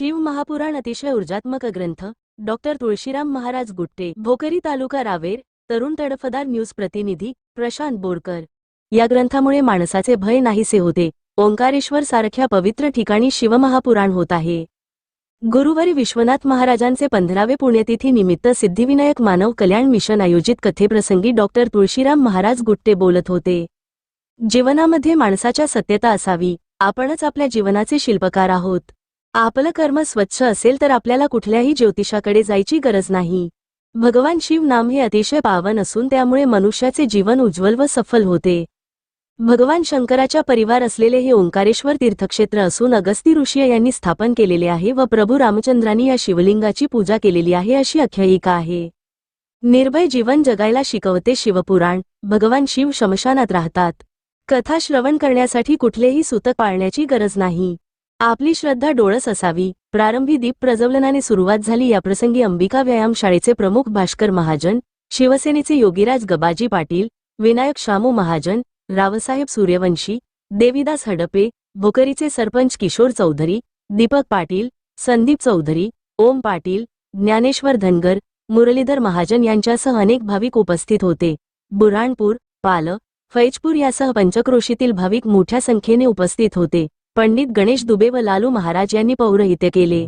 शिव महापुराण अतिशय ऊर्जात्मक ग्रंथ डॉक्टर तुळशीराम महाराज गुट्टे भोकरी तालुका रावेर तरुण तडफदार न्यूज प्रतिनिधी प्रशांत बोरकर. या ग्रंथामुळे माणसाचे भय नाहीसे होते. ओंकारेश्वर सारख्या पवित्र ठिकाणी शिवमहापुराण होत आहे. गुरुवारी विश्वनाथ महाराजांचे पंधरावे पुण्यतिथी निमित्त सिद्धिविनायक मानव कल्याण मिशन आयोजित कथेप्रसंगी डॉक्टर तुळशीराम महाराज गुट्टे बोलत होते. जीवनामध्ये माणसाच्या सत्यता असावी. आपणच आपल्या जीवनाचे शिल्पकार आहोत. आपलं कर्म स्वच्छ असेल तर आपल्याला कुठल्याही ज्योतिषाकडे जायची गरज नाही. भगवान शिव नाम हे अतिशय पावन असून त्यामुळे मनुष्याचे जीवन उज्ज्वल व सफल होते. भगवान शंकराच्या परिवार असलेले हे ओंकारेश्वर तीर्थक्षेत्र असून अगस्ती ऋषी यांनी स्थापन केलेले आहे व प्रभू रामचंद्रांनी या शिवलिंगाची पूजा केलेली आहे अशी आख्यायिका आहे. निर्भय जीवन जगायला शिकवते शिवपुराण भगवान शिव शमशानात राहतात. कथा श्रवण करण्यासाठी कुठलेही सूतक पाळण्याची गरज नाही. आपली श्रद्धा डोळस असावी. प्रारंभी दीप प्रज्वलनाने सुरुवात झाली. याप्रसंगी अंबिका व्यायाम शाळेचे प्रमुख भास्कर महाजन शिवसेनेचे योगीराज गबाजी पाटील विनायक शामू महाजन रावसाहेब सूर्यवंशी देवीदास हडपे भोकरीचे सरपंच किशोर चौधरी दीपक पाटील संदीप चौधरी ओम पाटील ज्ञानेश्वर धनगर मुरलीधर महाजन यांच्यासह अनेक भाविक उपस्थित होते. बुराणपूर पाल फैजपूर यासह पंचक्रोशीतील भाविक मोठ्या संख्येने उपस्थित होते. पंडित गणेश दुबे व लालू महाराज यांनी पौरहित्य केले.